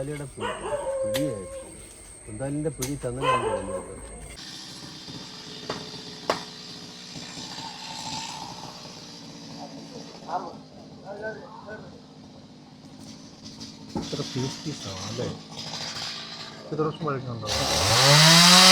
കുന്താലിയുടെ പിടി പിടിയായി പിടി തന്നെ ഇത്ര പീസ് പീസാണ് അല്ലേ ഇത്ര വർഷം പഴക്കമുണ്ടോ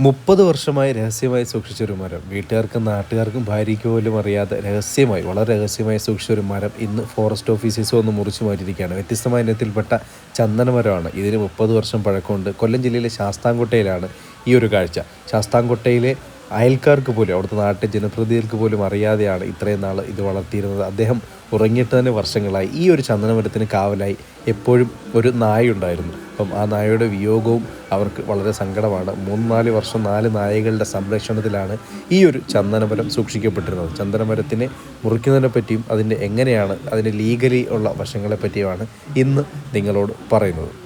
മുപ്പത് വർഷമായി രഹസ്യമായി സൂക്ഷിച്ച ഒരു മരം. വീട്ടുകാർക്കും നാട്ടുകാർക്കും ഭാര്യയ്ക്ക് പോലും അറിയാതെ രഹസ്യമായി വളരെ രഹസ്യമായി സൂക്ഷിച്ച ഒരു മരം ഇന്ന് ഫോറസ്റ്റ് ഓഫീസേഴ്സ് ഒന്ന് മുറിച്ചു മാറ്റിയിരിക്കുകയാണ്. വ്യത്യസ്തമായ ഇനത്തിൽപ്പെട്ട ചന്ദനമരമാണ്. ഇതിന് മുപ്പത് വർഷം പഴക്കമുണ്ട്. കൊല്ലം ജില്ലയിലെ ശാസ്താംകോട്ടയിലാണ് ഈ ഒരു കാഴ്ച. ശാസ്താംകോട്ടയിലെ അയൽക്കാർക്ക് പോലും അവിടുത്തെ നാട്ടിലെ ജനപ്രതിനിധികൾക്ക് പോലും അറിയാതെയാണ് ഇത്രയും നാൾ ഇത് വളർത്തിയിരുന്നത്. അദ്ദേഹം ഉറങ്ങിയിട്ട് തന്നെ വർഷങ്ങളായി. ഈ ഒരു ചന്ദനമരത്തിന് കാവലായി എപ്പോഴും ഒരു നായുണ്ടായിരുന്നു അപ്പം ആ നായയുടെ വിയോഗവും അവർക്ക് വളരെ സങ്കടമാണ്. മൂന്ന് നാല് വർഷം നാല് നായകളുടെ സംരക്ഷണത്തിലാണ് ഈ ഒരു ചന്ദനമരം സൂക്ഷിക്കപ്പെട്ടിരുന്നത്. ചന്ദനമരത്തിനെ മുറിക്കുന്നതിനെ പറ്റിയും അതിന്റെ എങ്ങനെയാണ് അതിന്റെ ലീഗലി ഉള്ള വശങ്ങളെ പറ്റിയുമാണ് ഇന്ന് നിങ്ങളോട് പറയുന്നത്.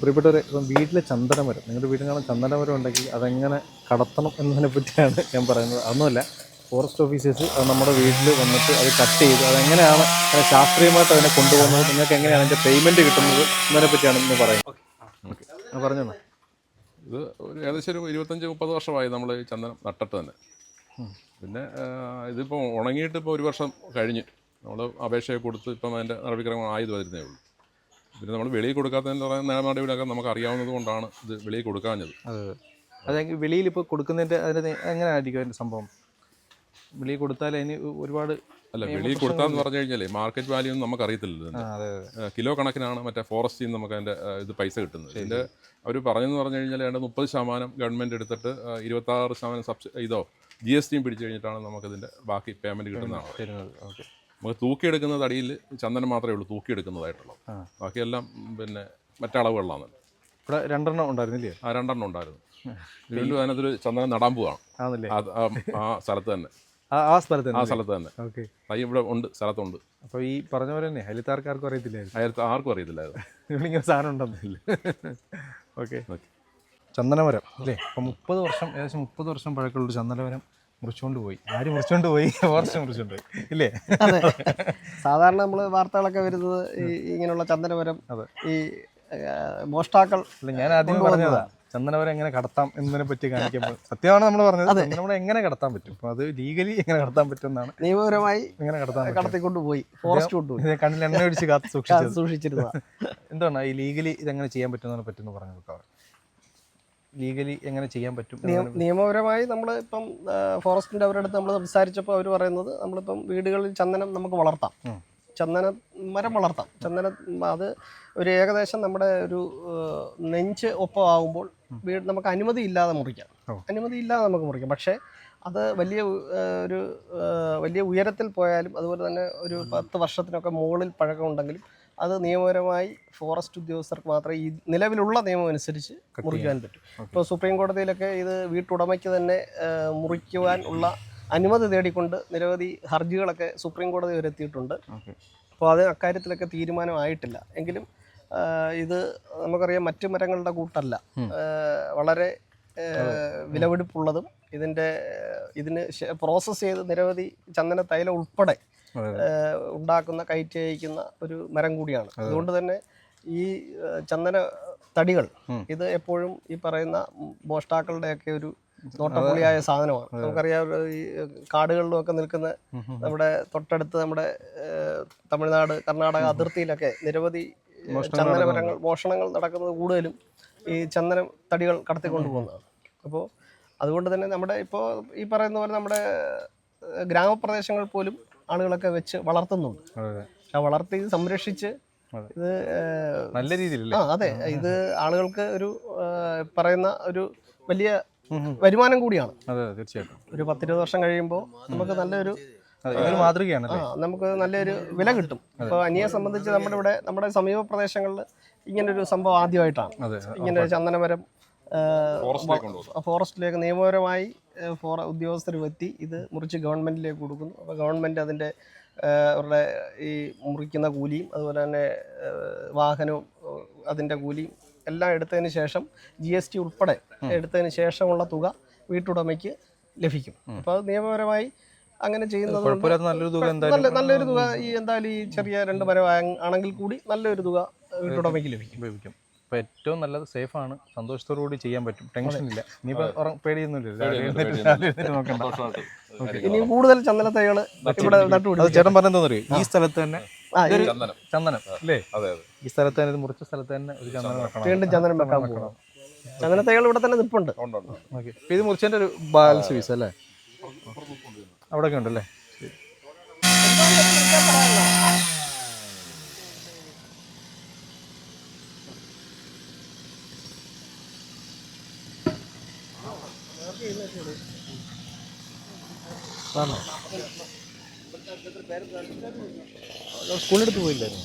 പ്രിയപ്പെട്ടവരെ ഇപ്പം വീട്ടിലെ ചന്ദനമരം നിങ്ങളുടെ വീട്ടിൽ കാണാൻ ചന്ദനമരം ഉണ്ടെങ്കിൽ അതെങ്ങനെ കടത്തണം എന്നതിനെ പറ്റിയാണ് ഞാൻ പറയുന്നത്. അതൊന്നുമല്ല ഫോറസ്റ്റ് ഓഫീസേഴ്സ് അത് നമ്മുടെ വീട്ടിൽ വന്നിട്ട് അത് കട്ട് ചെയ്ത് അതെങ്ങനെയാണ് അതിനെ ശാസ്ത്രീയമായിട്ട് അതിനെ കൊണ്ടുപോകുന്നത് നിങ്ങൾക്ക് എങ്ങനെയാണ് അതിന്റെ പേയ്മെന്റ് കിട്ടുന്നത് എന്നതിനെ പറ്റിയാണ് ഇന്ന് പറയുന്നത്. ഓക്കെ. പറഞ്ഞു ഇത് ഒരു ഏകദേശം ഒരു ഇരുപത്തഞ്ച് മുപ്പത് വർഷമായി നമ്മൾ ഈ ചന്ദനം നട്ടിട്ട് തന്നെ. പിന്നെ ഇതിപ്പോൾ ഉണങ്ങിയിട്ട് ഇപ്പോൾ ഒരു വർഷം കഴിഞ്ഞ്. നമ്മൾ അപേക്ഷയൊക്കെ കൊടുത്ത് ഇപ്പം അതിന്റെ നടപടിക്രമം ആയത് വരുന്നേ ഉള്ളൂ. പിന്നെ നമ്മൾ വെളിയിൽ കൊടുക്കാത്തതിന്റെ നടപടികളൊക്കെ നമുക്ക് അറിയാവുന്നത് കൊണ്ടാണ് ഇത് വെളിയിൽ കൊടുക്കാഞ്ഞത്. അതെങ്കിൽ അതെ. വെളിയിൽ ഇപ്പോൾ കൊടുക്കുന്നതിന്റെ അതിന്റെ എങ്ങനെയായിരിക്കും അതിന്റെ സംഭവം? വെളിയിൽ കൊടുത്താൽ അതിന് ഒരുപാട് അല്ല വെളിയിൽ കൊടുത്താന്ന് പറഞ്ഞു കഴിഞ്ഞാലേ മാർക്കറ്റ് വാല്യൂ ഒന്നും നമുക്ക് അതെ കിലോ കണക്കിനാണ് മറ്റേ ഫോറസ്റ്റിൽ നിന്ന് നമുക്ക് അതിന്റെ ഇത് പൈസ കിട്ടുന്നത്. ഇതിന്റെ അവർ പറഞ്ഞെന്ന് പറഞ്ഞു കഴിഞ്ഞാൽ അതിന്റെ മുപ്പത് ശതമാനം ഗവൺമെന്റ് എടുത്തിട്ട് ഇരുപത്താറ് ശതമാനം സബ്സിഡി ഇതോ ജി എസ് ടിയും പിടിച്ചു കഴിഞ്ഞിട്ടാണ് നമുക്കിതിന്റെ ബാക്കി പേയ്മെന്റ് കിട്ടുന്നതാണ്. ഓക്കെ. നമുക്ക് തൂക്കിയെടുക്കുന്ന തടിയിൽ ചന്ദനം മാത്രമേ ഉള്ളൂ തൂക്കിയെടുക്കുന്നതായിട്ടുള്ളൂ. ബാക്കിയെല്ലാം പിന്നെ മറ്റളവുകളാണ് ഇവിടെ രണ്ടെണ്ണം ഉണ്ടായിരുന്നില്ലേ? ആ രണ്ടെണ്ണം ഉണ്ടായിരുന്നു. വീണ്ടും അതിനകത്തൊരു ചന്ദനം നടാൻ പോവാണ്. ആ- സ്ഥലത്ത് തന്നെ. ആ സ്ഥലത്ത് ആ സ്ഥലത്ത് തന്നെ. ഓക്കെ. തൈ ഇവിടെ ഉണ്ട് സ്ഥലത്തുണ്ട്. അപ്പോൾ ഈ പറഞ്ഞ പോലെ തന്നെ ഹരിത്താർക്കാർക്കും അറിയത്തില്ലായിരുന്നു. അയാൾക്ക് ആർക്കും അറിയത്തില്ലായിരുന്നു. ഇങ്ങനെ സാധനം ഉണ്ടെന്നില്ല. ഓക്കെ. ഓക്കെ. ചന്ദനമരം അല്ലേ? അപ്പോൾ മുപ്പത് വർഷം ഏകദേശം മുപ്പത് വർഷം പഴക്കമുള്ള ചന്ദനമരം മുറിച്ചുകൊണ്ട് പോയി ആര് മുറിച്ചുകൊണ്ട് പോയി ഫോറസ്റ്റ് മുറിച്ചുകൊണ്ട് പോയി ഇല്ലേ? അതെ. സാധാരണ നമ്മൾ വാർത്തകളൊക്കെ വരുന്നത് ഈ ഇങ്ങനെയുള്ള ചന്ദനമരം അതെ. ഈ മോഷ്ടാക്കൾ അല്ല ഞാൻ ആദ്യം പറഞ്ഞതാ ചന്ദനപുരം എങ്ങനെ കടത്താം എന്നതിനെ പറ്റി കാണിക്കുമ്പോൾ. സത്യമാണ് നമ്മൾ പറഞ്ഞത്? നമ്മളെ എങ്ങനെ കടത്താൻ പറ്റും? അത് ലീഗലി എങ്ങനെ കടത്താൻ പറ്റും എന്നാണ് നിയമപരമായി എങ്ങനെ കടത്താൻ കടത്തിക്കൊണ്ട് പോയി ഫോറസ്റ്റ് കൊണ്ടുപോയി. കണ്ണിൽ എണ്ണ ഒഴിച്ച് കാത്ത് സൂക്ഷിച്ചു സൂക്ഷിച്ചിരുന്നു എന്താണ് ഈ ലീഗലി ഇത് എങ്ങനെ ചെയ്യാൻ പറ്റുന്നതിനെ പറ്റുമെന്ന് പറഞ്ഞു കൊടുക്കാം ലീഗലി എങ്ങനെ ചെയ്യാൻ പറ്റും നിയമപരമായി നമ്മൾ ഇപ്പം ഫോറസ്റ്റിന്റെ അവരുടെ അടുത്ത് നമ്മൾ സംസാരിച്ചപ്പോൾ അവർ പറയുന്നത് നമ്മളിപ്പം വീടുകളിൽ ചന്ദനം നമുക്ക് വളർത്താം. ചന്ദന മരം വളർത്താം. ചന്ദന അത് ഒരു ഏകദേശം നമ്മുടെ ഒരു നെഞ്ച് ഒപ്പം ആകുമ്പോൾ വീട് നമുക്ക് അനുമതി ഇല്ലാതെ മുറിക്കാം. അനുമതി ഇല്ലാതെ നമുക്ക് മുറിക്കാം. പക്ഷേ അത് വലിയ ഒരു വലിയ ഉയരത്തിൽ പോയാലും അതുപോലെ തന്നെ ഒരു പത്ത് വർഷത്തിനൊക്കെ മുകളിൽ പഴക്കം ഉണ്ടെങ്കിലും അത് നിയമപരമായി ഫോറസ്റ്റ് ഉദ്യോഗസ്ഥർക്ക് മാത്രമേ ഈ നിലവിലുള്ള നിയമം അനുസരിച്ച് മുറിക്കാൻ പറ്റൂ. ഇപ്പോൾ സുപ്രീം കോടതിയിലൊക്കെ ഇത് വീട്ടുടമയ്ക്ക് തന്നെ മുറിക്കുവാൻ ഉള്ള അനുമതി തേടിക്കൊണ്ട് നിരവധി ഹർജികളൊക്കെ സുപ്രീം കോടതി വരെ എത്തിയിട്ടുണ്ട്. അപ്പോൾ അത് അക്കാര്യത്തിലൊക്കെ തീരുമാനമായിട്ടില്ല. എങ്കിലും ഇത് നമുക്കറിയാം മറ്റു മരങ്ങളുടെ കൂട്ടല്ല. വളരെ വിലപിടിപ്പുള്ളതും ഇതിന്റെ ഇതിന് പ്രോസസ്സ് ചെയ്ത് നിരവധി ചന്ദന തൈലം ഉൾപ്പെടെ ഉണ്ടാക്കുന്ന കയറ്റി അയക്കുന്ന ഒരു മരം കൂടിയാണ്. അതുകൊണ്ട് തന്നെ ഈ ചന്ദന തടികൾ ഇത് എപ്പോഴും ഈ പറയുന്ന മോഷ്ടാക്കളുടെയൊക്കെ ഒരു നോട്ടപ്പുള്ളിയായ സാധനമാണ്. നമുക്കറിയാം ഈ കാടുകളിലും ഒക്കെ നിൽക്കുന്ന നമ്മുടെ തൊട്ടടുത്ത് നമ്മുടെ തമിഴ്നാട് കർണാടക അതിർത്തിയിലൊക്കെ നിരവധി ഏഹ്, ചന്ദന മരങ്ങൾ മോഷണങ്ങൾ നടക്കുന്നത് കൂടുതലും ഈ ചന്ദനം തടികൾ കടത്തിക്കൊണ്ട് പോകുന്നതാണ്. അപ്പോൾ അതുകൊണ്ട് തന്നെ നമ്മുടെ ഇപ്പോൾ ഈ പറയുന്ന പോലെ നമ്മുടെ ഗ്രാമപ്രദേശങ്ങൾ പോലും ആളുകളൊക്കെ വെച്ച് വളർത്തുന്നുണ്ട്. ആ വളർത്തി സംരക്ഷിച്ച്. ഇത് നല്ല രീതിയിൽ ആ അതെ. ഇത് ആളുകൾക്ക് ഒരു പറയുന്ന ഒരു വലിയ വരുമാനം കൂടിയാണ്. അതെ തീർച്ചയായിട്ടും. ഒരു പത്തിരുപത് വർഷം കഴിയുമ്പോൾ നമുക്ക് നല്ലൊരു മാതൃകയാണ് നമുക്ക് നല്ലൊരു വില കിട്ടും. അപ്പൊ അനിയെ സംബന്ധിച്ച് നമ്മുടെ ഇവിടെ നമ്മുടെ സമീപ പ്രദേശങ്ങളിൽ ഇങ്ങനൊരു സംഭവം ആദ്യമായിട്ടാണ്. ഇങ്ങനെ ചന്ദനമരം ഫോറസ്റ്റിലേക്ക് നിയമപരമായി ഫോ ഫോറ ഉദ്യോഗസ്ഥർ എത്തി ഇത് മുറിച്ച് ഗവൺമെന്റിലേക്ക് കൊടുക്കുന്നു. അപ്പോൾ ഗവൺമെന്റ് അതിന്റെ അവരുടെ ഈ മുറിക്കുന്ന കൂലിയും അതുപോലെ തന്നെ വാഹനവും അതിന്റെ കൂലിയും എല്ലാം എടുത്തതിന് ശേഷം ജി എസ് ടി ഉൾപ്പെടെ എടുത്തതിന് ശേഷമുള്ള തുക വീട്ടുടമയ്ക്ക് ലഭിക്കും. അപ്പോൾ അത് നിയമപരമായി അങ്ങനെ ചെയ്യുന്നത് നല്ലൊരു തുക നല്ല നല്ലൊരു തുക ഈ എന്തായാലും ഈ ചെറിയ രണ്ട് മരം ആണെങ്കിൽ കൂടി നല്ലൊരു തുക വീട്ടുടമയ്ക്ക് ലഭിക്കും. ഉപയോഗിക്കും അപ്പൊ ഏറ്റവും നല്ലത് സേഫ് ആണ്. സന്തോഷത്തോടു കൂടി ചെയ്യാൻ പറ്റും. ടെൻഷൻ ഇല്ല. നീ ഉറ- പേടിയൊന്നുമില്ല. സന്തോഷമായിട്ട് കൂടുതൽ ചന്ദനത്തൈകൾ ഇവിടെ അത് നട്ടുപിടിക്കും ചേട്ടൻ പറഞ്ഞെന്താ അറിയോ ഈ സ്ഥലത്ത് തന്നെ ചന്ദനം. ചന്ദനം. അല്ലേ? അതെ അതെ. ഈ സ്ഥലത്ത് തന്നെ ഇത് മുറിച്ച സ്ഥലത്ത് തന്നെ ഒരു ചന്ദനം വെക്കണം. വീണ്ടും ചന്ദനം വെക്കാൻ ചന്ദന തൈകൾ ഇവിടെ തന്നെ നിപ്പുണ്ട്. ഇത് മുറിച്ചതിന്റെ ഒരു ബാലൻസ് പീസ് അല്ലേ? അവിടെയൊക്കെ ഉണ്ടല്ലേ? സ്കൂളിലെടുത്ത് പോയില്ലായിരുന്നു?